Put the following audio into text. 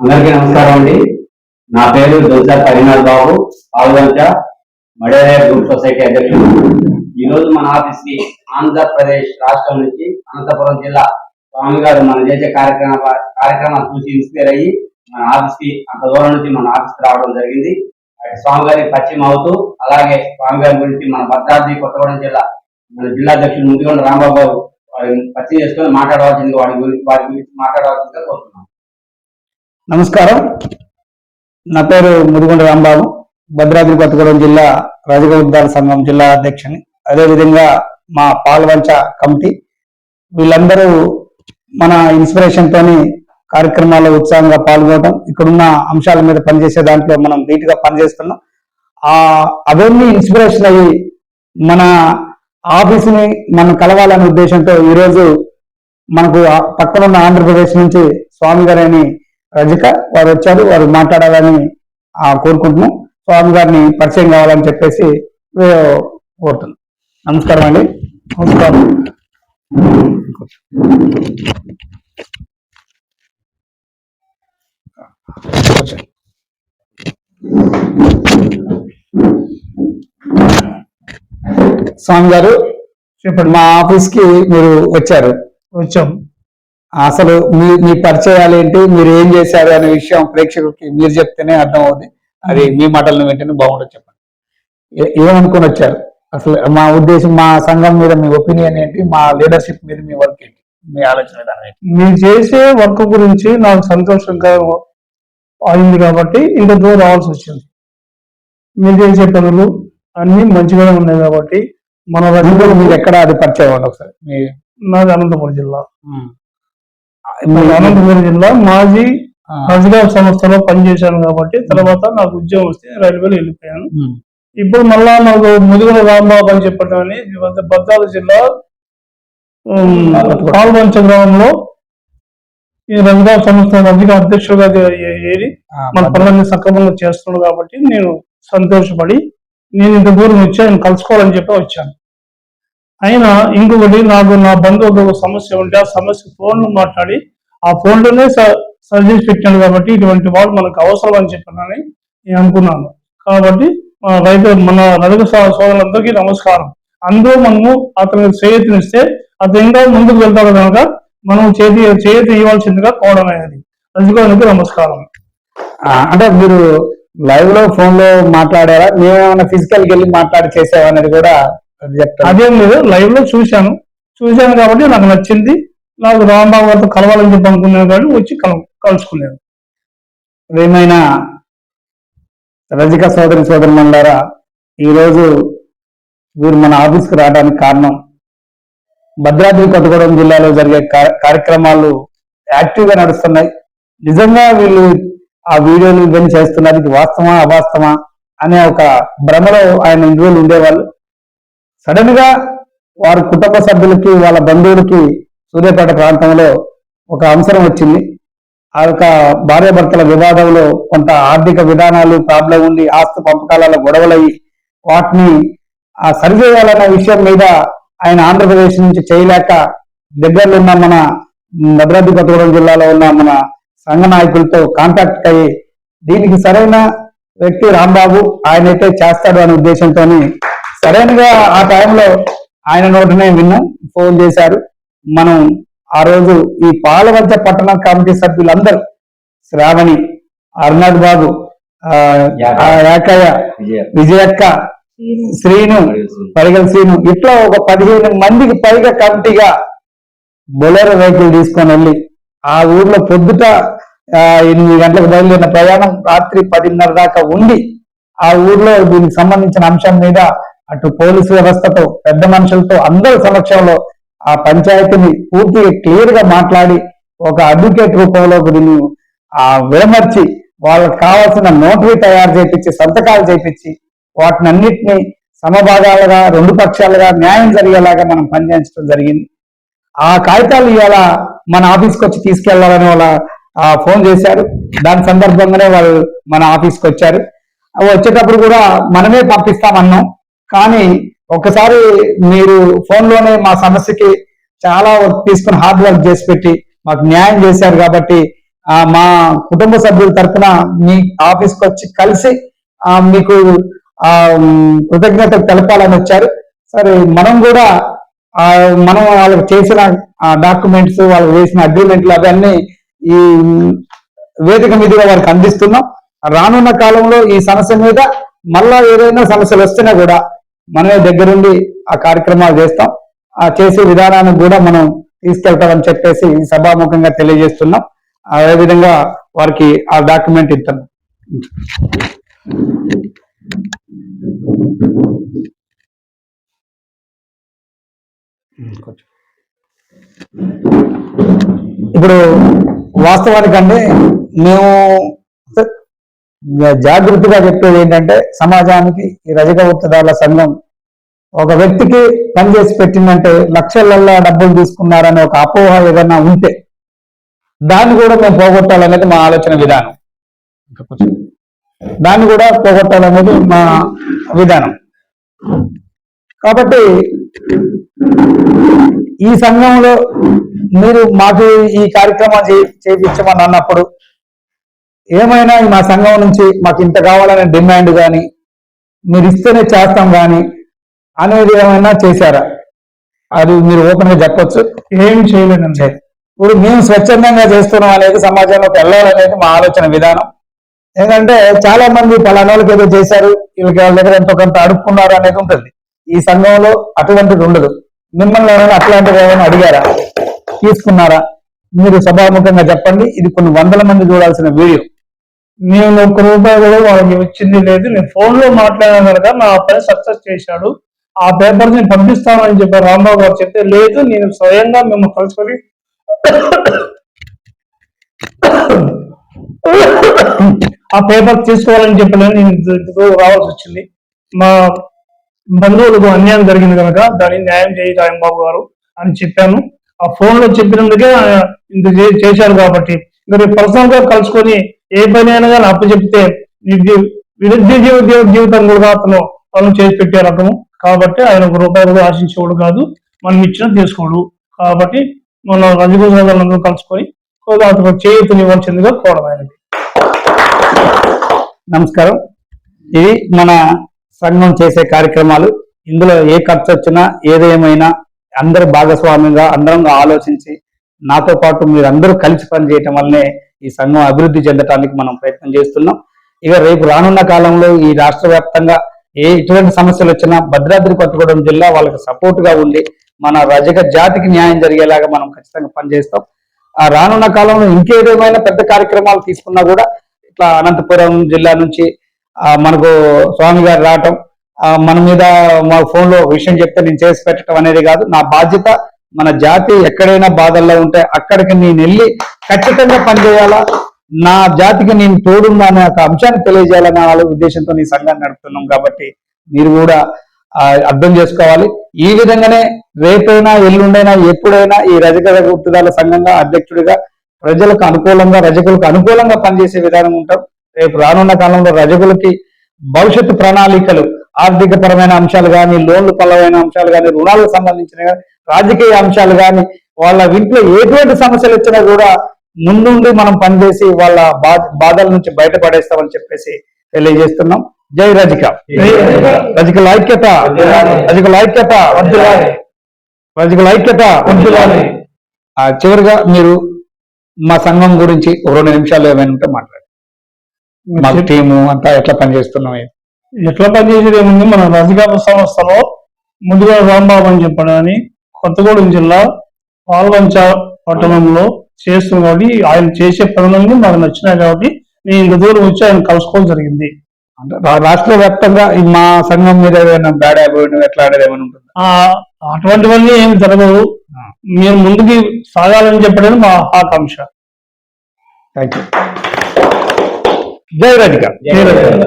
అందరికీ నమస్కారం అండి. నా పేరు దొంస కరీనాథ్ బాబు. పాల్గొంచ మడేరే గ్రూప్ సొసైటీ అధ్యక్షుడు. ఈ రోజు మన ఆఫీస్కి ఆంధ్రప్రదేశ్ రాష్ట్రం నుంచి అనంతపురం జిల్లా స్వామి గారు మనం చేసే కార్యక్రమ కార్యక్రమాలు చూసి ఇన్స్పైర్ అయ్యి మన ఆఫీస్కి అంత దూరం నుంచి మన ఆఫీస్కి రావడం జరిగింది. స్వామి గారికి పశ్చిమ అవుతూ అలాగే స్వామి గారి గురించి మన భద్రాద్రి కొత్తగూడెం జిల్లా మన జిల్లా అధ్యక్షుడు ముందుగా రాంబాబు గారు వారిని పరిచయం చేసుకొని మాట్లాడవలసింది వాడి గురించి వారి గురించి మాట్లాడవలసిందిగా కోరుతున్నాం. నమస్కారం. నా పేరు ముదిగొండ రాంబాబు. భద్రాద్రి కొత్తగూడెం జిల్లా రజక సంఘం జిల్లా అధ్యక్షుని. అదేవిధంగా మా పాల్వంచ కమిటీ. వీళ్ళందరూ మన ఇన్స్పిరేషన్తోని కార్యక్రమాల్లో ఉత్సాహంగా పాల్గొనడం ఇక్కడున్న అంశాల మీద పనిచేసే దాంట్లో మనం నీట్గా పనిచేస్తున్నాం. ఆ అవన్నీ ఇన్స్పిరేషన్ అయ్యి మన ఆఫీసుని మనం కలవాలనే ఉద్దేశంతో ఈరోజు మనకు పక్కనున్న పక్కన ఉన్న ఆంధ్రప్రదేశ్ నుంచి స్వామి గారని రజిక వారు వచ్చారు వారు మాట్లాడాలని కోరుకుంటున్నాం. స్వామి గారిని పరిచయం కావాలని చెప్పేసి కోరుతున్నాం. నమస్కారం అండి. నమస్కారం. స్వామి గారు ఇప్పుడు మా ఆఫీస్కి మీరు వచ్చారు. వచ్చాం. అసలు మీ మీ పరిచయాలు ఏంటి? మీరు ఏం చేశారు అనే విషయం ప్రేక్షకులకి మీరు చెప్తేనే అర్థం అవుతుంది అది మీ మాటలను వింటేనే బాగుంటుంది చెప్పండి. ఏమనుకొని వచ్చారు? అసలు మా ఉద్దేశం మా సంఘం మీద మీ ఒపీనియన్ ఏంటి? మా లీడర్షిప్ మీద మీ వర్క్ ఏంటి? మీ ఆలోచన విధానం ఏంటి? మీరు చేసే వర్క్ గురించి నాకు సంతోషంగా అయింది కాబట్టి ఇంత దూరం రావాల్సి వచ్చింది. మీరు చేసే పనులు అన్ని మంచిగానే ఉన్నాయి కాబట్టి మన మీరు ఎక్కడ అది పరిచయం ఒకసారి? మీ నాది అనంతపురం జిల్లా. అనంతపురం జిల్లా మాజీ రజగా సంస్థలో పనిచేశాను కాబట్టి తర్వాత నాకు ఉద్యోగం వస్తే రైల్వేలో వెళ్ళిపోయాను. ఇప్పుడు మళ్ళా నాకు ముదుగుల రాంబాబు అని చెప్పడం భద్రాద్రి జిల్లా పాల్వంచ గ్రామంలో ఈ రజగా సంస్థ రజగా అధ్యక్షుడుగా ఏరి మన పనులన్నీ సక్రమంగా చేస్తున్నాడు కాబట్టి నేను సంతోషపడి నేను ఇంత దూరం వచ్చి ఆయన కలుసుకోవాలని చెప్పి వచ్చాను. అయినా ఇంకొకటి నాకు నా బంధువులకు ఒక సమస్య ఉంటే ఆ సమస్య ఫోన్ మాట్లాడి ఆ ఫోన్లోనే సర్జీస్ పెట్టాను కాబట్టి ఇటువంటి వాళ్ళు మనకు అవసరం అని చెప్పానని నేను అనుకున్నాను. కాబట్టి రైతు మన రజక సోదరులందరికీ నమస్కారం. అందరూ మనము అతనికి చేతినిస్తే అతను ఇంకా ముందుకు వెళ్తాడు కనుక మనం చేతి చేతి ఇవ్వాల్సిందిగా కోవడం అనేది రజకోనికి నమస్కారం అంటే మీరు లైవ్లో ఫోన్లో మాట్లాడారా? మేమేమైనా ఫిజికల్ వెళ్ళి మాట్లాడి చేసామనేది కూడా అదేం లేదు లైవ్లో చూశాను. చూశాను కాబట్టి నాకు నచ్చింది. నాకు రాంబాబు గారితో కలవాలని చెప్పి అనుకున్నాను కాబట్టి వచ్చి కల కలుసుకున్నాను ఏమైనా రజిక సోదరి సోదరి మండారా ఈరోజు వీరు మన ఆఫీస్కి రావడానికి కారణం భద్రాద్రి కొత్తగూడెం జిల్లాలో జరిగే కార్యక్రమాలు యాక్టివ్గా నడుస్తున్నాయి. నిజంగా వీళ్ళు ఆ వీడియోలు ఇవన్నీ చేస్తున్నారు ఇది వాస్తవా అవాస్తవా అనే ఒక భ్రమలో ఆయన ఇన్ని రోజులు ఉండేవాళ్ళు. సడన్గా వారి కుటుంబ సభ్యులకి వాళ్ళ బంధువులకి సూర్యాపేట ప్రాంతంలో ఒక అంశం వచ్చింది. ఆ యొక్క భార్యాభర్తల వివాదంలో కొంత ఆర్థిక విధానాలు ప్రాబ్లం ఉండి ఆస్తి పంపకాలలో గొడవలయ్యి వాటిని ఆ సరిచేయాలన్న విషయం మీద ఆయన ఆంధ్రప్రదేశ్ నుంచి చేయలేక దగ్గరలో ఉన్న మన భద్రాద్రి కొత్తగూడెం జిల్లాలో ఉన్న మన సంఘ నాయకులతో కాంటాక్ట్ అయ్యి దీనికి సరైన వ్యక్తి రాంబాబు ఆయన అయితే చేస్తాడు అనే ఉద్దేశంతో సరైనగా ఆ టైంలో ఆయన నోటనే విన్నాం ఫోన్ చేశారు. మనం ఆ రోజు ఈ పాలవంచ పట్టణ కమిటీ సభ్యులందరూ శ్రావణి అరుణాథ్ బాబు యాకయ్య విజయక్క శ్రీను పరిగల శ్రీను ఇట్లా ఒక పదిహేను మందికి పైగా కమిటీగా బొలెరో వెహికల్ తీసుకొని వెళ్ళి ఆ ఊర్లో పొద్దుట ఆ, ఎనిమిది గంటలకు బయలుదేరిన ప్రయాణం రాత్రి పదిన్నర దాకా ఉండి ఆ ఊర్లో దీనికి సంబంధించిన అంశం మీద అటు పోలీసు వ్యవస్థతో పెద్ద మనుషులతో అందరి సమక్షంలో ఆ పంచాయతీని పూర్తిగా క్లియర్గా మాట్లాడి ఒక అడ్వకేట్ రూపంలో దీన్ని ఆ విమర్చి వాళ్ళకి కావాల్సిన నోటరీ తయారు చేపించి సంతకాలు చేపించి వాటిని అన్నింటినీ సమభాగాలుగా రెండు పక్షాలుగా న్యాయం జరిగేలాగా మనం పనిచేయించడం జరిగింది. ఆ కాగితాలు ఇవాళ మన ఆఫీస్కి వచ్చి తీసుకెళ్ళాలని వాళ్ళ ఆ, ఫోన్ చేశారు. దాని సందర్భంగానే వాళ్ళు మన ఆఫీస్కి వచ్చారు. అవి వచ్చేటప్పుడు కూడా మనమే పంపిస్తామన్నాం. కానీ ఒకసారి మీరు ఫోన్లోనే మా సమస్యకి చాలా వర్క్ తీసుకుని హార్డ్ వర్క్ చేసి పెట్టి మాకు న్యాయం చేశారు కాబట్టి మా కుటుంబ సభ్యుల తరఫున మీ ఆఫీస్కి వచ్చి కలిసి మీకు కృతజ్ఞతలు తెలపాలని వచ్చారు. సరే మనం కూడా మనం వాళ్ళకి చేసిన డాక్యుమెంట్స్ వాళ్ళకి వేసిన అగ్రిమెంట్లు అవన్నీ ఈ వేదిక మీదుగా వారికి అందిస్తున్నాం. రానున్న కాలంలో ఈ సమస్య మీద మళ్ళా ఏదైనా సమస్యలు వస్తున్నా కూడా మనమే దగ్గరుండి ఆ కార్యక్రమాలు చేస్తాం. ఆ చేసే విధానాన్ని కూడా మనం తీసుకెళ్తామని చెప్పేసి సభాముఖంగా తెలియజేస్తున్నాం. అదే విధంగా వారికి ఆ డాక్యుమెంట్ ఇస్తాను ఇప్పుడు వాస్తవానికంటే మేము జాగ్రత్తగా చెప్పేది ఏంటంటే సమాజానికి ఈ రజక ఉత్తదారుల సంఘం ఒక వ్యక్తికి పనిచేసి పెట్టిందంటే లక్షలల్లో డబ్బులు తీసుకున్నారనే ఒక అపోహ ఏదైనా ఉంటే దాన్ని కూడా మేము పోగొట్టాలనేది మా ఆలోచన విధానం. దాన్ని కూడా పోగొట్టాలనేది మా విధానం. కాబట్టి ఈ సంఘంలో మీరు మాకు ఈ కార్యక్రమం చేయించమని అన్నప్పుడు ఏమైనా మా సంఘం నుంచి మాకు ఇంత కావాలనే డిమాండ్ కానీ మీరు ఇస్తేనే చేస్తాం కానీ అనేది ఏమైనా చేశారా? అది మీరు ఓపెన్గా చెప్పొచ్చు. ఏం చేయలేదండి. ఇప్పుడు మేము స్వచ్ఛందంగా చేస్తున్నాం అనేది సమాజంలోకి వెళ్ళాలనేది మా ఆలోచన విధానం. ఎందుకంటే చాలా మంది పలానా వాళ్ళకి ఏదో చేశారు వీళ్ళకి వాళ్ళ దగ్గర ఎంతో కొంత అడుక్కున్నారు అనేది ఉంటుంది. ఈ సంఘంలో అటువంటిది ఉండదు. మిమ్మల్ని ఏమైనా అట్లాంటివి ఏమైనా అడిగారా? తీసుకున్నారా? మీరు సభాముఖంగా చెప్పండి. ఇది కొన్ని వందల మంది చూడాల్సిన వీడియో. నేను ఒక్క రూపాయి కూడా వాళ్ళకి వచ్చింది లేదు. నేను ఫోన్లో మాట్లాడాను కనుక నా పని సక్సెస్ చేశాడు. ఆ పేపర్ నేను పంపిస్తానని చెప్పి రాంబాబు గారు. చెప్తే లేదు నేను స్వయంగా మేము కలుసుకొని ఆ పేపర్ తీసుకోవాలని చెప్పలేదు నేను రావాల్సి వచ్చింది. మా బంధువులకు అన్యాయం జరిగింది కనుక దాన్ని న్యాయం చేయి రాంబాబు గారు అని చెప్పాను. ఆ ఫోన్లో చెప్పినందుకే ఇంత చేశారు కాబట్టి. ఇంకా రేపు పర్సనల్గా కలుసుకొని ఏ పని అయినా కానీ అప్పు చెప్తే విరుద్ధ జీవిత జీవితం కూడా అతను పనులు చేసి పెట్టే రకము కాబట్టి ఆయన ఒక రూపాయి కూడా ఆశించేవాడు కాదు. మనం ఇచ్చిన తీసుకోడు. కాబట్టి మన రజగోజాలందరూ కలుసుకొని అతను చేయుతని ఇవ్వాల్సిందిగా కోవడం ఆయనకి. నమస్కారం. ఇది మన సంఘం చేసే కార్యక్రమాలు. ఇందులో ఏ ఖర్చు వచ్చినా ఏదేమైనా అందరు భాగస్వామ్యంగా అందరంగా ఆలోచించి నాతో పాటు మీరు అందరూ కలిసి పనిచేయటం వల్లనే ఈ సంఘం అభివృద్ధి చెందటానికి మనం ప్రయత్నం చేస్తున్నాం. ఇక రేపు రానున్న కాలంలో ఈ రాష్ట్ర వ్యాప్తంగా ఏ ఎటువంటి సమస్యలు వచ్చినా భద్రాద్రి కొత్తగూడెం జిల్లా వాళ్ళకి సపోర్ట్గా ఉండి మన రజక జాతికి న్యాయం జరిగేలాగా మనం ఖచ్చితంగా పనిచేస్తాం. ఆ రానున్న కాలంలో ఇంకేదేమైనా పెద్ద కార్యక్రమాలు తీసుకున్నా కూడా ఇట్లా అనంతపురం జిల్లా నుంచి మనకు స్వామి గారు రావటం మన మీద మా ఫోన్లో విషయం చెప్తే నేను చేసి పెట్టడం అనేది కాదు. నా బాధ్యత మన జాతి ఎక్కడైనా బాధల్లో ఉంటే అక్కడికి నేను వెళ్ళి ఖచ్చితంగా పనిచేయాలా? నా జాతికి నేను తోడున్నా అనే ఒక అంశాన్ని తెలియజేయాలనే వాళ్ళ ఉద్దేశంతో ఈ సంఘాన్ని నడుపుతున్నాం కాబట్టి మీరు కూడా అర్థం చేసుకోవాలి. ఈ విధంగానే రేపైనా ఎల్లుండైనా ఎప్పుడైనా ఈ రజక గుర్తుదాల సంఘంగా అధ్యక్షుడిగా ప్రజలకు అనుకూలంగా రజకులకు అనుకూలంగా పనిచేసే విధానం ఉంటాం. రేపు రానున్న కాలంలో రజకులకి భవిష్యత్తు ప్రణాళికలు ఆర్థిక పరమైన అంశాలు కానీ లోన్లు పరమైన అంశాలు కానీ రుణాలకు సంబంధించిన కానీ రాజకీయ అంశాలు కానీ వాళ్ళ ఇంట్లో ఎటువంటి సమస్యలు వచ్చినా కూడా ముందుండి మనం పనిచేసి వాళ్ళ బాధల నుంచి బయటపడేస్తామని చెప్పేసి తెలియజేస్తున్నాం. జై రజిక. రజికల ఐక్యత రజికల ఐక్యత రజికల ఐక్యత చివరిగా మీరు మా సంఘం గురించి ఒక రెండు నిమిషాలు ఏమైనా ఉంటే మాట్లాడండి. మా టీము అంతా ఎట్లా పనిచేస్తున్నాం? ఎట్లా పనిచేసేది ఏముంది? మన రజగాప సంస్థలో ముందుగా రాంబాబు అని చెప్పడని కొత్తగూడెం జిల్లా పాల్వంచ పట్టణంలో చేస్తున్నాం కాబట్టి ఆయన చేసే పనులన్నీ మాకు నచ్చినాయి కాబట్టి నేను ఇంత దూరం వచ్చి ఆయన కలుసుకోవడం జరిగింది. అంటే రాష్ట్ర వ్యాప్తంగా ఈ మా సంఘం మీద ఏదైనా బ్యాడ్ అయిపోయిన ఎట్లా ఆడేది ఏమైనా ఉంటుంది? అటువంటివన్నీ ఏమి జరగవు. మీరు ముందుకి సాగాలని చెప్పడం మా ఆకాంక్ష. థ్యాంక్ యూ జై రజిక జై రజిక.